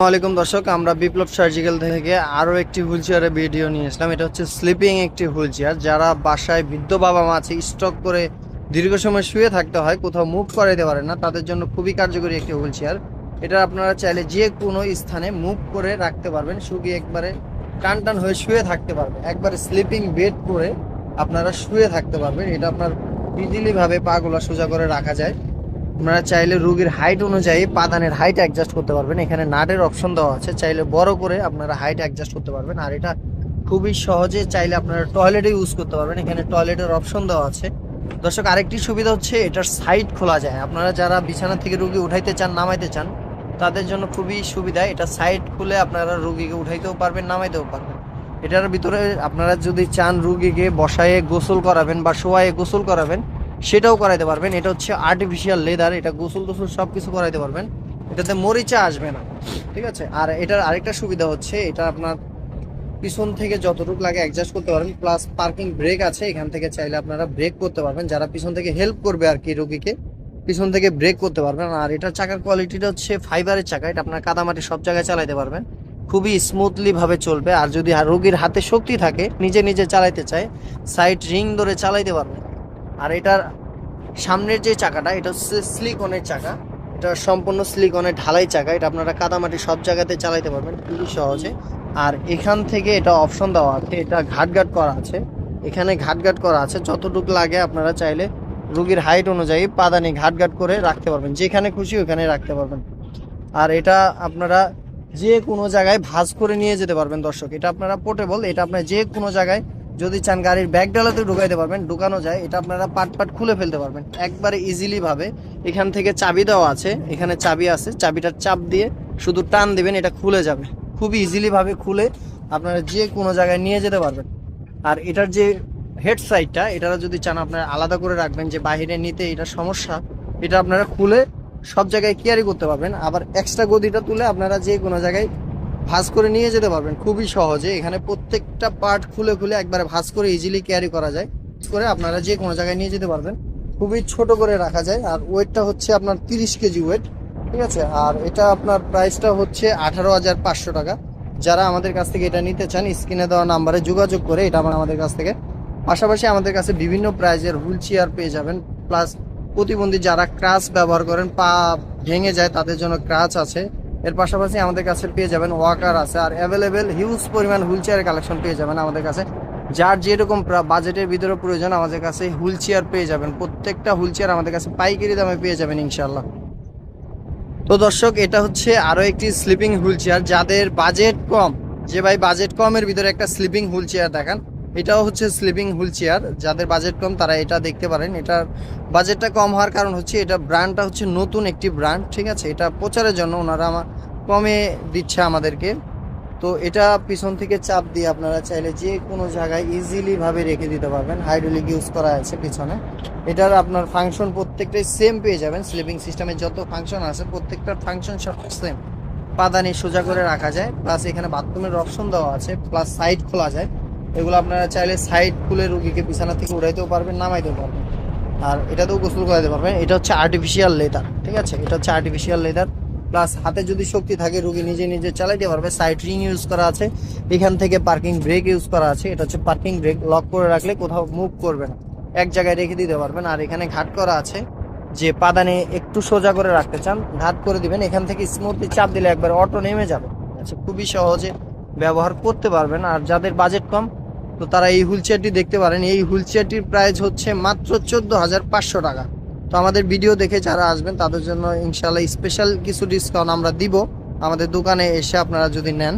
আসসালামাইকুম দর্শক, আমরা বিপ্লব সার্জিক্যাল থেকে আরও একটি হুইল চেয়ারের ভিডিও নিয়ে আসলাম। এটা হচ্ছে স্লিপিং একটি হুইল চেয়ার যারা বাসায় বৃদ্ধ বাবা মা আছে, স্টক করে দীর্ঘ সময় শুয়ে থাকতে হয়, কোথাও মুভ করাইতে পারে না, তাদের জন্য খুবই কার্যকরী একটি হুইল চেয়ার এটা আপনারা চাইলে যে কোনো স্থানে মুভ করে রাখতে পারবেন, শুকিয়ে একবারে টান টান হয়ে শুয়ে থাকতে পারবেন। একবারে স্লিপিং বেড করে আপনারা শুয়ে থাকতে পারবেন। এটা আপনার ইজিলি ভাবে পাগুলা সোজা করে রাখা যায়। আপনারা চাইলে রোগীর হাইট অনুযায়ী পাদানের হাইট অ্যাডজাস্ট করতে পারবেন। এখানে নাটের অপশন দেওয়া আছে। চাইলে বড় করে আপনারা হাইট অ্যাডজাস্ট করতে পারবেন। আর এটা খুবই সহজে চাইলে আপনারা টয়লেটে ইউজ করতে পারবেন। এখানে টয়লেটের অপশন দেওয়া আছে। দর্শক, আরেকটি সুবিধা হচ্ছে এটার সাইড খোলা যায়। আপনারা যারা বিছানা থেকে রুগী উঠাইতে চান, নামাইতে চান, তাদের জন্য খুবই সুবিধা। এটা সাইড খুলে আপনারা রুগীকে উঠাইতেও পারবেন, নামাইতেও পারবেন। এটার ভিতরে আপনারা যদি চান রুগীকে বসায়ে গোসল করাবেন বা শোয়ায়ে গোসল করাবেন সেটাও করাইতে পারবেন। এটা হচ্ছে আর্টিফিশিয়াল লেদার এটা গোসল টোসল সব কিছু করাইতে পারবেন। এটাতে মরিচা আসবে না, ঠিক আছে? আর এটার আরেকটা সুবিধা হচ্ছে, এটা আপনার পিছন থেকে যতটুকু লাগে অ্যাডজাস্ট করতে পারবেন। প্লাস পার্কিং ব্রেক আছে, এখান থেকে চাইলে আপনারা ব্রেক করতে পারবেন। যারা পিছন থেকে হেল্প করবে আর কি রোগীকে, পিছন থেকে ব্রেক করতে পারবেন। আর এটার চাকার কোয়ালিটিটা হচ্ছে ফাইবারের চাকা, এটা আপনার কাদামাটি সব জায়গায় চালাইতে পারবেন। খুবই স্মুথলি ভাবে চলবে। আর যদি রোগীর হাতে শক্তি থাকে, নিজে নিজে চালাইতে চায় সাইড রিং ধরে চালাইতে পারবেন। আর এটার সামনের যে চাকাটা, এটা হচ্ছে স্লিকনের চাকা। এটা সম্পূর্ণ স্লিকনের ঢালাই চাকা। এটা আপনারা কাদামাটি সব জায়গাতে চালাইতে পারবেন খুবই সহজে। আর এখান থেকে এটা অপশন দেওয়া আছে, এটা ঘাটঘাট করা আছে। এখানে ঘাটঘাট করা আছে, যতটুকু লাগে আপনারা চাইলে রুগীর হাইট অনুযায়ী পাদানি ঘাটঘাট করে রাখতে পারবেন। যেখানে খুশি ওখানে রাখতে পারবেন। আর এটা আপনারা যে কোনো জায়গায় ভাঁজ করে নিয়ে যেতে পারবেন দর্শক। এটা আপনারা পোর্টেবল এটা আপনার যে কোনো জায়গায় যদি চান গাড়ির ব্যাগ ডালাতে ঢুকাইতে পারবেন, ঢুকানো যায়। এটা আপনারা পাট পাট খুলে ফেলতে পারবেন। একবারে ইজিলি ভাবে। এখান থেকে চাবি দেওয়া আছে। এখানে চাবি আছে। চাবিটার চাপ দিয়ে শুধু টান দিবেন, এটা খুলে যাবে। খুবই ইজিলি ভাবে খুলে আপনারা যে কোনো জায়গায় নিয়ে যেতে পারবেন। আর এটার যে হেড সাইডটা এটা যদি চান আপনারা আলাদা করে রাখবেন যে বাইরে নিতে এটা সমস্যা, এটা আপনারা খুলে সব জায়গায় ক্যারি করতে পারবেন। আবার এক্সট্রা গদিটা তুলে আপনারা যে কোনো জায়গায় ভাঁজ করে নিয়ে যেতে পারবেন। খুবই সহজে। এখানে প্রত্যেকটা পার্ট খুলে খুলে একবারে ভাঁজ করে ইজিলি ক্যারি করা যায়। করে আপনারা যে কোনো জায়গায় নিয়ে যেতে পারবেন। খুবই ছোট করে রাখা যায়। আর ওয়েটটা হচ্ছে আপনার তিরিশ কেজি ওয়েট ঠিক আছে? আর এটা আপনার প্রাইসটা হচ্ছে আঠারো হাজার পাঁচশো টাকা। যারা আমাদের কাছ থেকে এটা নিতে চান, স্ক্রিনে দেওয়া নাম্বারে যোগাযোগ করে এটা আমার আমাদের কাছ থেকে। পাশাপাশি আমাদের কাছে বিভিন্ন প্রাইজের হুইল চেয়ার পেয়ে যাবেন। প্লাস প্রতিবন্ধী যারা ক্রাচ ব্যবহার করেন, পা ভেঙে যায়, তাদের জন্য ক্রাচ আছে। এর পাশাপাশি আমাদের কাছে পেয়ে যাবেন ওয়াকার আছে, আর অ্যাভেলেবেল হিউজ পরিমাণ হুইল চেয়ারের কালেকশন পেয়ে যাবেন আমাদের কাছে। যার যেরকম বাজেটের ভিতরে প্রয়োজন, আমাদের কাছে হুইল চেয়ার পেয়ে যাবেন। প্রত্যেকটা হুইল চেয়ার আমাদের কাছে পাইকারি দামে পেয়ে যাবেন ইনশাল্লাহ তো দর্শক, এটা হচ্ছে আরও একটি স্লিপিং হুইল চেয়ার যাদের বাজেট কম, যে ভাই বাজেট কমের ভিতরে একটা স্লিপিং হুইল চেয়ার দেখান এটাও হচ্ছে স্লিপিং হুইল চেয়ার যাদের বাজেট কম, তারা এটা দেখতে পারেন। এটার বাজেটটা কম হওয়ার কারণ হচ্ছে, এটা ব্র্যান্ডটা হচ্ছে নতুন একটি ব্র্যান্ড ঠিক আছে? এটা প্রচারের জন্য ওনারা আমার কমে দিচ্ছে আমাদেরকে। তো এটা পিছন থেকে চাপ দিয়ে আপনারা চাইলে যে কোনো জায়গায় ইজিলিভাবে রেখে দিতে পারবেন। হাইড্রোলিক ইউজ করা আছে পিছনে। এটার আপনার ফাংশন প্রত্যেকটাই সেম পেয়ে যাবেন। স্লিপিং সিস্টেমে যত ফাংশন আছে প্রত্যেকটার ফাংশন সব সেম পাদানি সোজা করে রাখা যায়। প্লাস এখানে বাথরুমের অপশন দেওয়া আছে। প্লাস সাইড খোলা যায়। এগুলো আপনারা চাইলে সাইড খুলে রুগীকে বিছানা থেকে উড়াইতেও পারবেন, নামাইতেও পারবেন। আর এটাতেও গোসল করাতে পারবেন। এটা হচ্ছে আর্টিফিশিয়াল লেদার ঠিক আছে? এটা হচ্ছে আর্টিফিশিয়াল লেদার প্লাস হাতে যদি শক্তি থাকে, রুগী নিজে নিজে চালাইতে পারবে। সাইড রিং ইউজ করা আছে। এখান থেকে পার্কিং ব্রেক ইউজ করা আছে। এটা হচ্ছে পার্কিং ব্রেক লক করে রাখলে কোথাও মুভ করবে না। এক জায়গায় রেখে দিতে পারবেন। আর এখানে ঘাট করা আছে যে পাদানে একটু সোজা করে রাখতে চান, ঘাট করে দিবেন। এখান থেকে স্মুথলি চাপ দিলে একবার অটো নেমে যাবে। আচ্ছা খুবই সহজে ব্যবহার করতে পারবেন। আর যাদের বাজেট কম, তো তারা এই হুইল চেয়ারটি দেখতে পারেন। এই হুইল চেয়ারটির প্রাইস হচ্ছে মাত্র চোদ্দ হাজার পাঁচশো টাকা। তো আমাদের ভিডিও দেখে যারা আসবেন, তাদের জন্য ইনশাল্লাহ স্পেশাল কিছু ডিসকাউন্ট আমরা দিব। আমাদের দোকানে এসে আপনারা যদি নেন